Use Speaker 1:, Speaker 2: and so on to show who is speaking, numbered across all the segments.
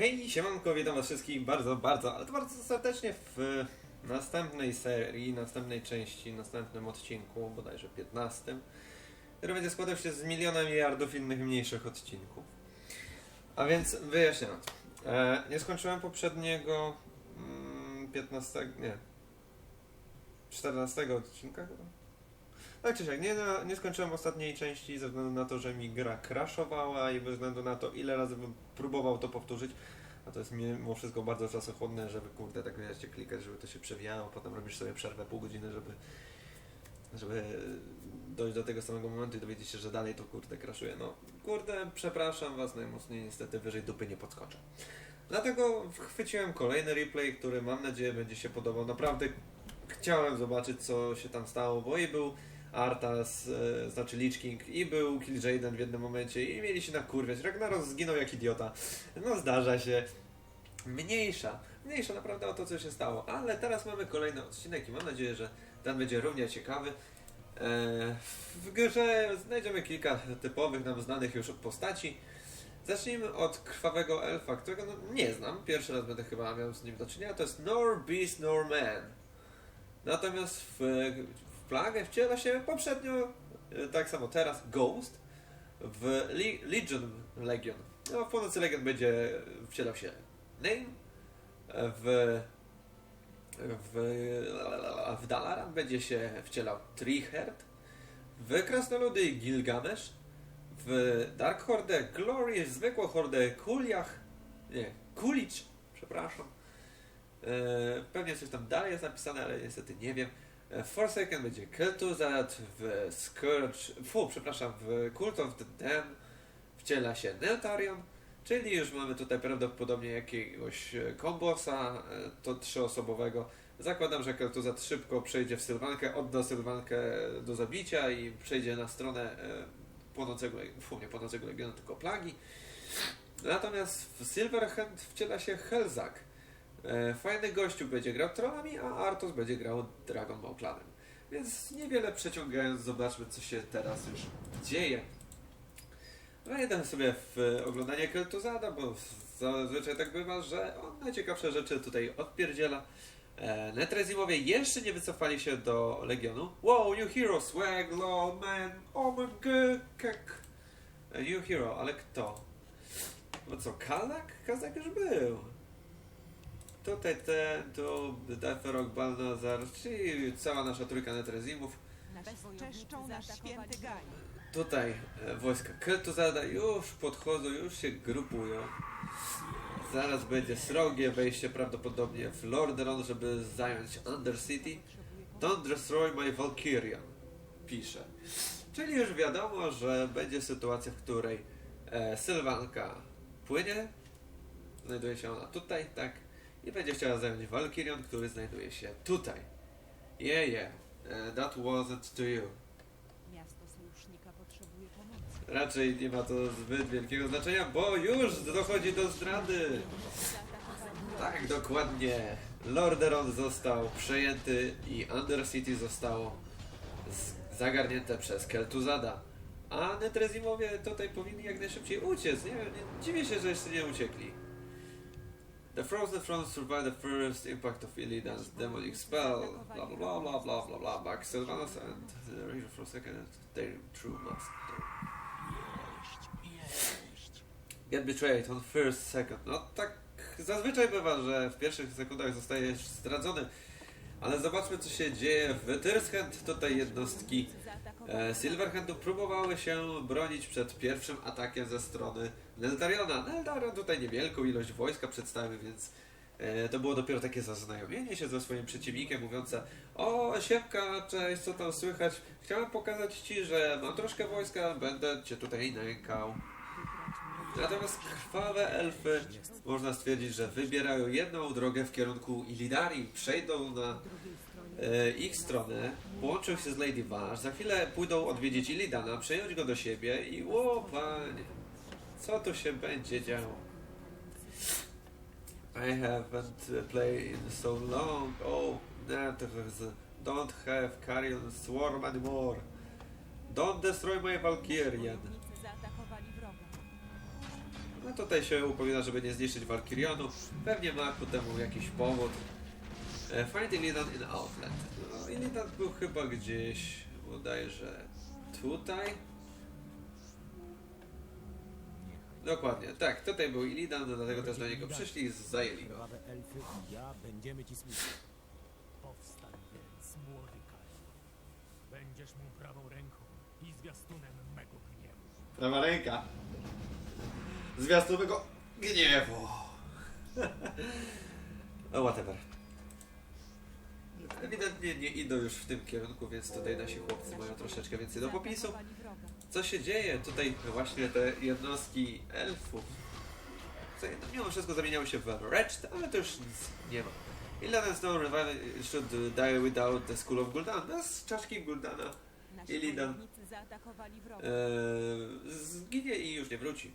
Speaker 1: Hej, siemanko, witam was wszystkich bardzo, bardzo, ale to bardzo serdecznie w następnej serii, następnej części, następnym odcinku, bodajże 15, który będzie składał się z miliona miliardów innych mniejszych odcinków. A więc wyjaśniając, e, nie skończyłem poprzedniego mm, 15, nie, 14 odcinka chyba? Tak czy siak, nie, na- nie skończyłem ostatniej części ze względu na to, że mi gra crashowała i bez względu na to, ile razy bym próbował to powtórzyć, a to jest mimo wszystko bardzo czasochłonne, żeby kurde tak wiecie, klikać, żeby to się przewijało, potem robisz sobie przerwę pół godziny, żeby żeby dojść do tego samego momentu i dowiedzieć się, że dalej to kurde crashuje. No kurde, przepraszam was najmocniej, niestety wyżej dupy nie podskoczę. Dlatego chwyciłem kolejny replay, który mam nadzieję będzie się podobał. Naprawdę chciałem zobaczyć co się tam stało, bo i był Artas, e, znaczy Lich King i był Kill Jaden w jednym momencie i mieli się nakurwiać. Ragnaros zginął jak idiota. No zdarza się. Mniejsza, mniejsza naprawdę o to, co się stało. Ale teraz mamy kolejny odcinek i mam nadzieję, że ten będzie równie ciekawy. E, W grze znajdziemy kilka typowych nam znanych już postaci. Zacznijmy od krwawego elfa, którego no, nie znam. Pierwszy raz będę chyba miał z nim do czynienia. To jest Nor Beast Nor Man. Natomiast w plagę wciela się poprzednio, e, tak samo teraz, Ghost w Le- Legion Legion. No, w północy Legion będzie wcielał się Name, w, w, w Dalaran będzie się wcielał Triherd, w Krasnoludy Gilgamesz, w Dark Horde Glory, zwykłą Hordę Kuliach, nie, Kulicz, przepraszam. E, pewnie coś tam dalej jest napisane, ale niestety nie wiem. E, Forsaken będzie Kel'Thuzad, w Scourge, fu, przepraszam, w Cult of the Dam wciela się Neltarion, czyli już mamy tutaj prawdopodobnie jakiegoś e, kombosa, e, to trzyosobowego. Zakładam, że Kel'Thuzad szybko przejdzie w Sylwankę, odda Sylwankę do zabicia i przejdzie na stronę płonącego, fu, nie płonącego legionu, tylko plagi. Natomiast w Silverhand wciela się Helzak. E, Fajny gościu będzie grał trollami, a Artos będzie grał Dragon Ball Clanem. Więc niewiele przeciągając, zobaczmy co się teraz już dzieje. Wejdę sobie w oglądanie Kel'Thuzada, bo zazwyczaj tak bywa, że on najciekawsze rzeczy tutaj odpierdziela. E, Netrezimowie jeszcze nie wycofali się do Legionu. Wow, new hero, swag, law, man, oh my kek. E, New hero, ale kto? No co, Kazak? Kazak już był. Tutaj ten, tu Deferok, Balnazar, czyli cała nasza trójka Netrezimów.
Speaker 2: Bezczeszczą nasz święty Gaj.
Speaker 1: Tutaj e, wojska Kel'Thuzada już podchodzą, już się grupują. Zaraz będzie srogie wejście prawdopodobnie w Lordaeron, żeby zająć Undercity. Don't destroy my Valkyrian, pisze. Czyli już wiadomo, że będzie sytuacja, w której e, Sylwanka płynie, znajduje się ona tutaj, tak, i będzie chciała zająć Valkyrian, który znajduje się tutaj. Yeah, yeah, e, that wasn't to you.
Speaker 2: Miasto sojusznika potrzebuje pomocy.
Speaker 1: Raczej nie ma to zbyt wielkiego znaczenia, bo już dochodzi do zdrady. Tak, dokładnie. Lordaeron został przejęty i Undercity zostało zagarnięte przez Kel'Thuzada. A Netrezimowie tutaj powinni jak najszybciej uciec. Nie, nie dziwię się, że jeszcze nie uciekli. The Frozen Throne survived the first impact of Illidan's demonic spell. Blah blah blah blah blah blah blah. Back Sylvanas and the Rage of Forsaken and their true master. Get betrayed on first second. No tak zazwyczaj bywa, że w pierwszych sekundach zostajesz zdradzony. Ale zobaczmy co się dzieje w Tyrskent. Tutaj jednostki e, Silverhandu próbowały się bronić przed pierwszym atakiem ze strony Neltariona. Neltarion tutaj niewielką ilość wojska przedstawił, więc e, to było dopiero takie zaznajomienie się ze swoim przeciwnikiem, mówiące o siemka, cześć, co tam słychać? Chciałem pokazać Ci, że mam troszkę wojska, będę Cię tutaj nękał. Natomiast krwawe elfy można stwierdzić, że wybierają jedną drogę w kierunku Illidarii, przejdą na e, ich stronę, połączą się z Lady Vash, za chwilę pójdą odwiedzić Illidana, przejąć go do siebie i o panie, co tu się będzie działo? I haven't played in so long, oh, Netherz, don't have Carrion Swarm anymore. Don't destroy my Valkyrian. No tutaj się upomina, żeby nie zniszczyć Valkyrionu. Pewnie ma ku temu jakiś powód. E, Find Illidan in Outland. No, Illidan był chyba gdzieś, udaje, że tutaj. Dokładnie, tak, tutaj był Illidan, no dlatego też do niego przyszli i zajęli go.
Speaker 3: Krwawe elfy i ja będziemy ci służyć. Powstań więc, młody Kain. Będziesz mu prawą ręką i zwiastunem mego gniewu.
Speaker 1: Prawa ręka. Zwiastowego gniewu. oh, whatever. Ewidentnie nie idą już w tym kierunku, więc tutaj nasi chłopcy mają troszeczkę więcej do popisu. Co się dzieje? Tutaj właśnie te jednostki elfów. Mimo wszystko zamieniały się w Wretched, ale to już nic nie ma. Illidan Stone Revival should die without the School of Gul'dan. Bez czaszki Guldana Illidan. eee, zginie i już nie wróci.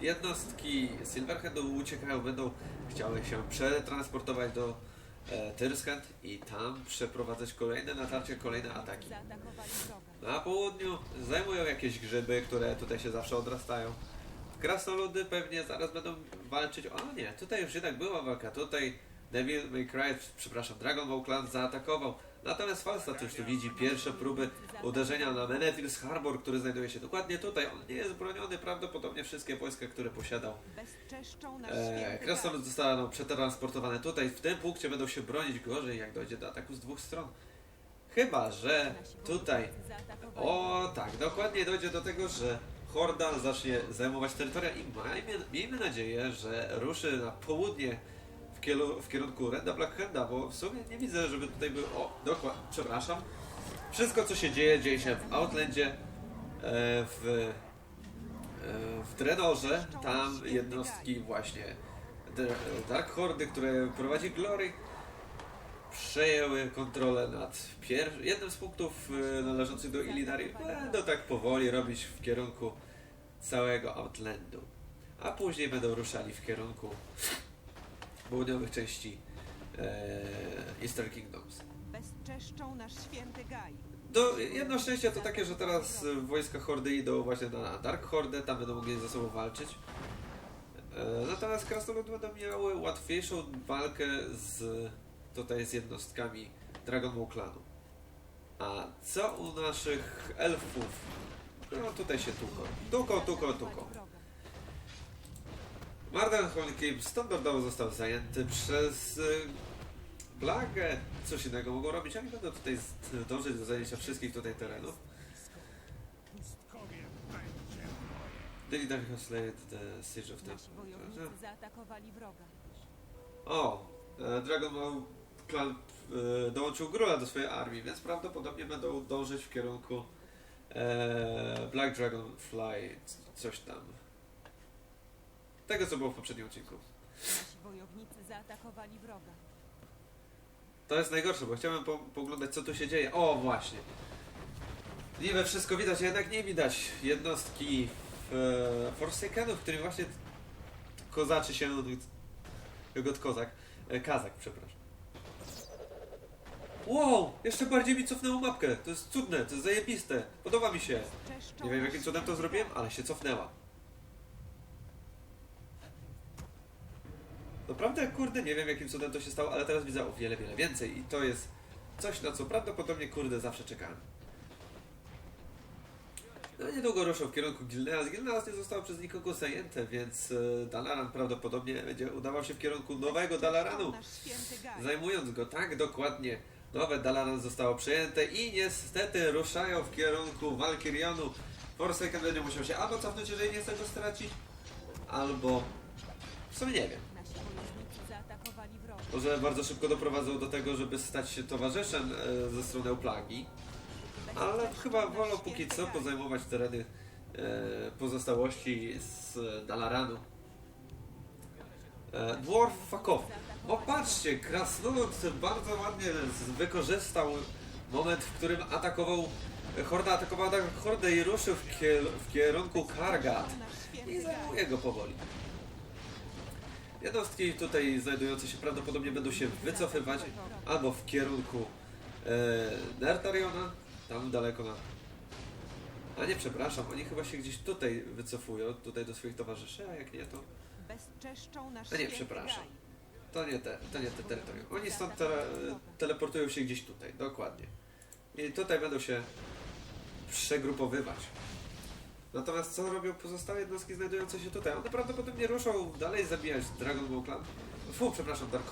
Speaker 1: Jednostki Silverheadu uciekają, będą chciały się przetransportować do e, Tyrskent i tam przeprowadzać kolejne natarcie, kolejne ataki. Na południu zajmują jakieś grzyby, które tutaj się zawsze odrastają. Krasnoludy pewnie zaraz będą walczyć. O nie, tutaj już jednak była walka. Tutaj Devil May Cry, przepraszam, Dragon Ball Clan zaatakował. Natomiast Falstad już tu widzi pierwsze próby uderzenia na Menethil's Harbor, który znajduje się dokładnie tutaj. On nie jest broniony, prawdopodobnie wszystkie wojska, które posiadał. E, Krasnolud zostaną przetransportowane tutaj. W tym punkcie będą się bronić gorzej, jak dojdzie do ataku z dwóch stron. Chyba, że tutaj o tak, dokładnie dojdzie do tego, że Horda zacznie zajmować terytoria i miejmy, nadzieję, że ruszy na południe kielu, w kierunku Renda Blackhanda, bo w sumie nie widzę, żeby tutaj był... O, dokładnie, przepraszam. Wszystko co się dzieje, dzieje się w Outlandzie, e, w, e, w Drenorze, tam jednostki właśnie Dark Hordy, które prowadzi Glory, przejęły kontrolę nad jednym z punktów e, należących do Illidarii. Będą tak powoli robić w kierunku całego Outlandu. A później będą ruszali w kierunku południowych części e, Eastern Kingdoms.
Speaker 2: Bezczeszczą nasz święty Gaj.
Speaker 1: Do, jedno szczęście to takie, że teraz wojska Hordy idą właśnie na Dark Hordę, tam będą mogli ze sobą walczyć. E, natomiast Krasnoludy będą miały łatwiejszą walkę z tutaj z jednostkami Dragon Ball Clanu. A co u naszych elfów? No tutaj się tuką. Tuką, tuką, tuką. Mardenholm Keep standardowo został zajęty przez y, Plagę. Cóż innego mogą robić? Oni będą tutaj dążyć do zajęcia wszystkich tutaj terenów. Daily Dark has laid the siege of the...
Speaker 2: zaatakowali wroga.
Speaker 1: O! e, Dragon Ball Clan e, dołączył Grula do swojej armii, więc prawdopodobnie będą dążyć w kierunku e, Black Dragonfly, c- coś tam. Tego, co było w poprzednim odcinku.
Speaker 2: Nasi wojownicy zaatakowali wroga.
Speaker 1: To jest najgorsze, bo chciałem po, poglądać, co tu się dzieje. O, właśnie. Niby wszystko widać, a jednak nie widać jednostki e, Forsakenów, którym właśnie kozaczy się Jogot Kozak. E, Kazak, przepraszam. Wow! Jeszcze bardziej mi cofnęło mapkę. To jest cudne, to jest zajebiste. Podoba mi się. Nie wiem, jakim cudem to zrobiłem, ale się cofnęła. Naprawdę, kurde, nie wiem jakim cudem to się stało, ale teraz widzę o wiele, wiele więcej i to jest coś, na co prawdopodobnie, kurde, zawsze czekałem. No niedługo ruszą w kierunku Gilneas. Gilneas nie zostało przez nikogo zajęte, więc e, Dalaran prawdopodobnie będzie udawał się w kierunku nowego Dalaranu. Zajmując go tak dokładnie, nowe Dalaran zostało przejęte i niestety ruszają w kierunku Valkyrionu. Forsaken będzie musiał się albo cofnąć, jeżeli nie chce go stracić, albo... W sumie nie wiem. Może bardzo szybko doprowadzą do tego, żeby stać się towarzyszem e, ze strony Uplagi, ale chyba wolą póki co pozajmować tereny e, pozostałości z Dalaranu. E, Dwarf fuck off. O patrzcie, Krasnolud bardzo ładnie wykorzystał moment, w którym atakował Horda atakowała tak Hordę i ruszył w, w kierunku Kargat i zajmuje go powoli. Jednostki tutaj znajdujące się prawdopodobnie będą się wycofywać albo w kierunku e, Nertariona, tam daleko na A nie, przepraszam, oni chyba się gdzieś tutaj wycofują, tutaj do swoich towarzyszy, a jak nie, to... A nie, przepraszam. To nie te, to nie te terytorium. Oni stąd tele, teleportują się gdzieś tutaj, dokładnie. I tutaj będą się przegrupowywać. Natomiast co robią pozostałe jednostki znajdujące się tutaj? One prawdopodobnie ruszą dalej zabijać Dragon Ball Clan. Fu, przepraszam, Dark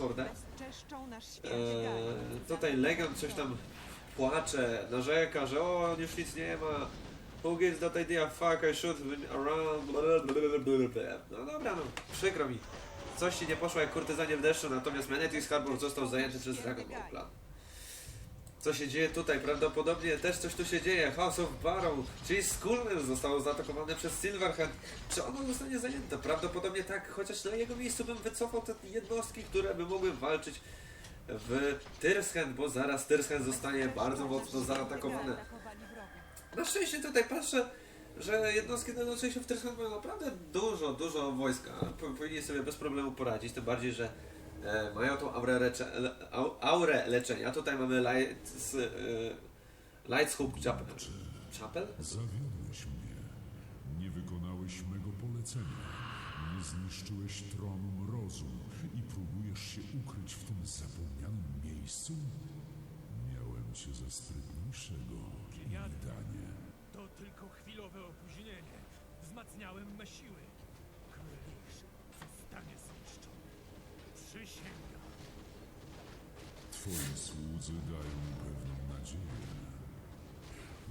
Speaker 2: święty
Speaker 1: Eee, tutaj Legion coś tam płacze, narzeka, że o, już nic nie ma. Who gives that idea? Fuck, I should win around. blablabla. No dobra, no, przykro mi. Coś ci nie poszło jak kurtyzanie w deszczu, natomiast Menetis Harbor został zajęty przez Dragon Ball Plan. Co się dzieje tutaj? Prawdopodobnie też coś tu się dzieje. House of Barrow, czyli Skullner zostało zaatakowane przez Silverhand. Czy ono zostanie zajęte? Prawdopodobnie tak, chociaż na jego miejscu bym wycofał te jednostki, które by mogły walczyć w Tyrshand, bo zaraz Tyrshand zostanie bardzo mocno zaatakowane. Na szczęście tutaj patrzę, że jednostki się w Tyrshand mają naprawdę dużo, dużo wojska. Po- Powinni sobie bez problemu poradzić, tym bardziej, że mają tą aurę, lecze, le, au, aurę leczenia. Tutaj mamy Lights, e, Lights Hoop Chapel. Chapel?
Speaker 4: Zawiodłeś mnie. Nie wykonałeś mego polecenia. Nie zniszczyłeś tronu mrozu i próbujesz się ukryć w tym zapomnianym miejscu? Miałem cię za sprytniejszego, Ilidanie.
Speaker 3: To tylko chwilowe opóźnienie. Wzmacniałem me siły. Przysięgam.
Speaker 4: Twoi słudzy dają mi pewną nadzieję.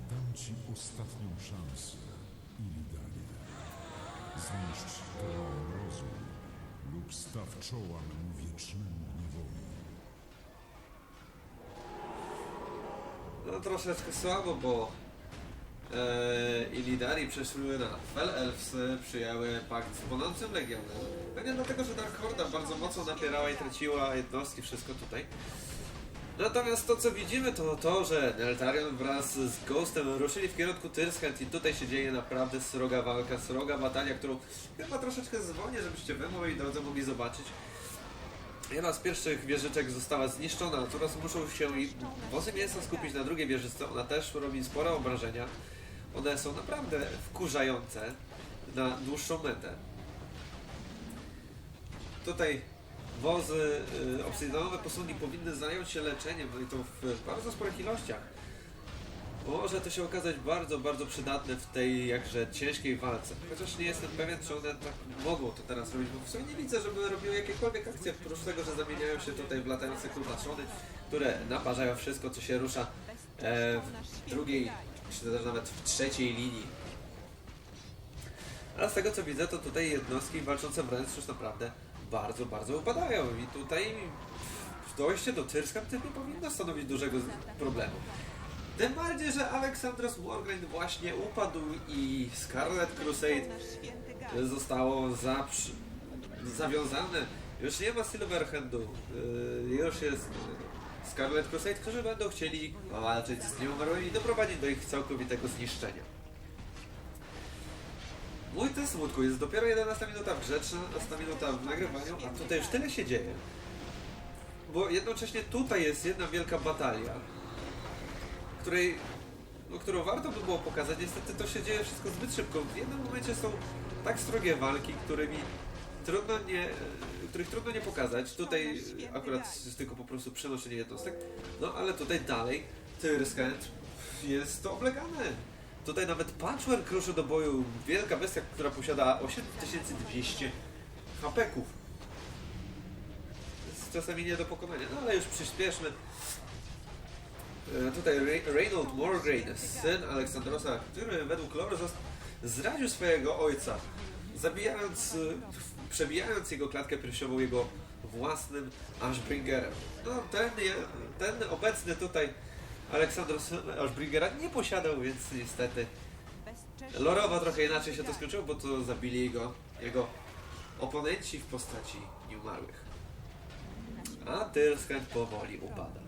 Speaker 4: Dam ci ostatnią szansę, Ilidanie. Zniszcz tron mrozu lub staw czoła memu wiecznemu gniewowi.
Speaker 1: No troszeczkę słabo, bo e, Illidari przeszły na Fel Elves, przyjęły pakt z Płonącym Legionem. Pewnie dlatego, że Dark Horda bardzo mocno napierała i traciła jednostki, wszystko tutaj. Natomiast to co widzimy to to, że Neltarion wraz z Ghostem ruszyli w kierunku Tyrskent i tutaj się dzieje naprawdę sroga walka, sroga batalia, którą chyba troszeczkę zwolnię, żebyście wy moi drodzy mogli zobaczyć. Jedna z pierwszych wieżyczek została zniszczona, teraz muszą się i wozy mięsa skupić na drugiej wieżyczce. Ona też robi spore obrażenia. One są naprawdę wkurzające na dłuższą metę. Tutaj wozy y, obsydianowe posągi powinny zająć się leczeniem, no i to w bardzo sporych ilościach. Może to się okazać bardzo, bardzo przydatne w tej jakże ciężkiej walce. Chociaż nie jestem pewien, czy one tak mogą to teraz robić, bo w sumie nie widzę, żeby robiły jakiekolwiek akcje, oprócz tego, że zamieniają się tutaj w latające kurbaczony, które naparzają wszystko, co się rusza e, w drugiej, czy też nawet w trzeciej linii. Ale z tego co widzę, to tutaj jednostki walczące wręcz już naprawdę bardzo, bardzo upadają i tutaj dojście do Tyrskam nie powinno stanowić dużego problemu. Tym bardziej, że Aleksandros Morgan właśnie upadł i Scarlet Crusade zostało zaprzy... zawiązane. Już nie ma Silverhandu, yy, już jest Scarlet Crusade, którzy będą chcieli walczyć z nieumarłymi i doprowadzić do ich całkowitego zniszczenia. Mój ten smutku jest dopiero 11 minuta grzeczna, 11 minuta w nagrywaniu, a tutaj już tyle się dzieje. Bo jednocześnie tutaj jest jedna wielka batalia, której, no, którą warto by było pokazać. Niestety to się dzieje wszystko zbyt szybko. W jednym momencie są tak srogie walki, którymi trudno nie, których trudno nie pokazać. Tutaj akurat jest tylko po prostu przenoszenie jednostek. No ale tutaj dalej Tyrskent jest to oblegane. Tutaj nawet Patchwork ruszy do boju. Wielka bestia, która posiada 8200 hapeków. Jest czasami nie do pokonania. No ale już przyspieszmy. E, Tutaj Re- Reynold Morgraine, syn Aleksandrosa, który według lore zdradził swojego ojca, zabijając, przebijając jego klatkę piersiową jego własnym Ashbringerem. No ten, ten obecny tutaj Aleksandros Ashbringera nie posiadał, więc niestety
Speaker 2: nasz
Speaker 1: trochę inaczej się to skończyło, bo to zabili jego, jego oponenci w postaci nieumarłych. A Tyrskent powoli upada.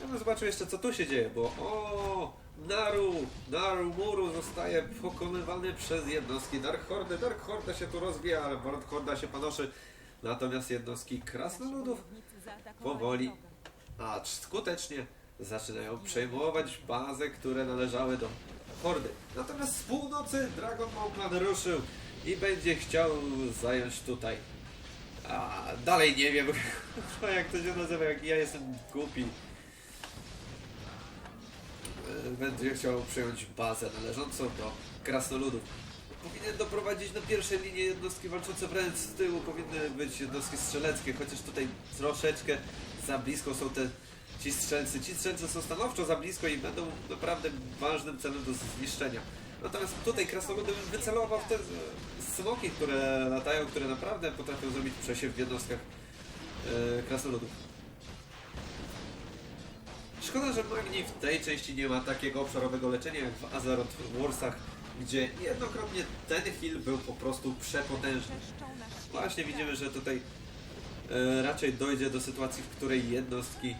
Speaker 1: Ja bym zobaczył jeszcze co tu się dzieje, bo o Naru, Naru Muru zostaje pokonywany przez jednostki Dark Horde. Dark Horde się tu rozwija, ale Dark Horda się panoszy. Natomiast jednostki krasnoludów powoli,
Speaker 2: wroga.
Speaker 1: a skutecznie zaczynają przejmować bazy, które należały do hordy. Natomiast z północy Dragon Ball Clan ruszył i będzie chciał zająć tutaj. A dalej nie wiem, jak to się nazywa, jak ja jestem głupi. E, Będzie chciał przejąć bazę należącą do krasnoludów. Powinien doprowadzić na pierwszej linii jednostki walczące wręcz z tyłu, powinny być jednostki strzeleckie, chociaż tutaj troszeczkę za blisko są te ci strzelcy. Ci strzelcy są stanowczo za blisko i będą naprawdę ważnym celem do zniszczenia. Natomiast tutaj krasnoludy bym wycelował w te z- smoki, które latają, które naprawdę potrafią zrobić przesiew w jednostkach e, krasnoludów. Szkoda, że Magni w tej części nie ma takiego obszarowego leczenia jak w Azeroth Warsach, gdzie jednokrotnie ten heal był po prostu przepotężny. Właśnie widzimy, że tutaj e, raczej dojdzie do sytuacji, w której jednostki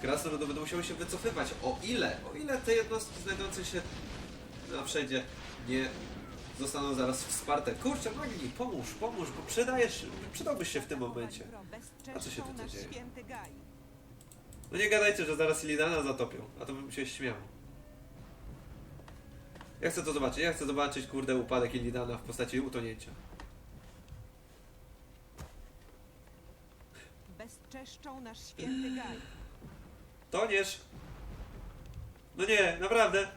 Speaker 1: krasnoludu będą musiały się wycofywać. O ile? O ile te jednostki znajdujące się na przedzie nie zostaną zaraz wsparte. Kurczę, Magni, pomóż, pomóż, bo przydajesz, przydałbyś się w tym momencie. A co się tutaj dzieje? No nie gadajcie, że zaraz Ilidana zatopią, a to bym się śmiał. Ja chcę to zobaczyć, ja chcę zobaczyć, kurde, upadek Ilidana w postaci utonięcia.
Speaker 2: Bezczeszczą nasz święty gaj.
Speaker 1: Toniesz! No nie, naprawdę!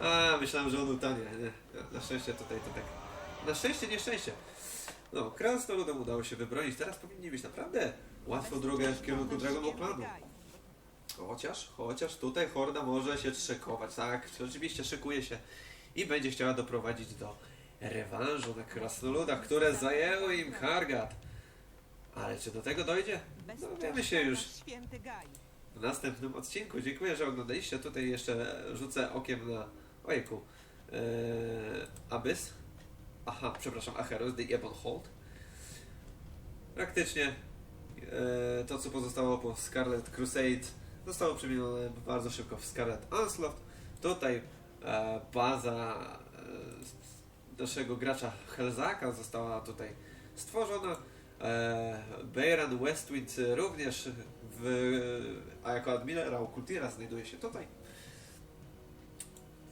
Speaker 1: A, myślałem, że on utonie. Nie, na szczęście tutaj to tak. Na szczęście, nieszczęście. No, krasnoludom udało się wybronić. Teraz powinni być naprawdę łatwą drogę w kierunku Dragon
Speaker 2: gaj.
Speaker 1: Chociaż, chociaż tutaj Horda może się szykować. Tak, oczywiście szykuje się i będzie chciała doprowadzić do rewanżu na krasnoludach, które zajęły im Kargat. Ale czy do tego dojdzie? No wiemy się już. W następnym odcinku. Dziękuję, że oglądaliście. Tutaj jeszcze rzucę okiem na. Ojejku. Eee, Abyss. Aha, przepraszam, Acheros, The Ebon Hold. Praktycznie eee, to, co pozostało po Scarlet Crusade, zostało przemienione bardzo szybko w Scarlet Onslaught. Tutaj e, baza e, naszego gracza Helzaka została tutaj stworzona. E, Bejran Westwind również w, a jako admirał Kultira znajduje się tutaj.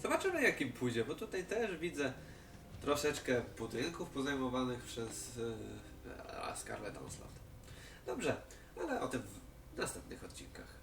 Speaker 1: Zobaczymy jakim pójdzie, bo tutaj też widzę troszeczkę budynków pozajmowanych przez e, Scarlet Onslaught. Dobrze, ale o tym w następnych odcinkach.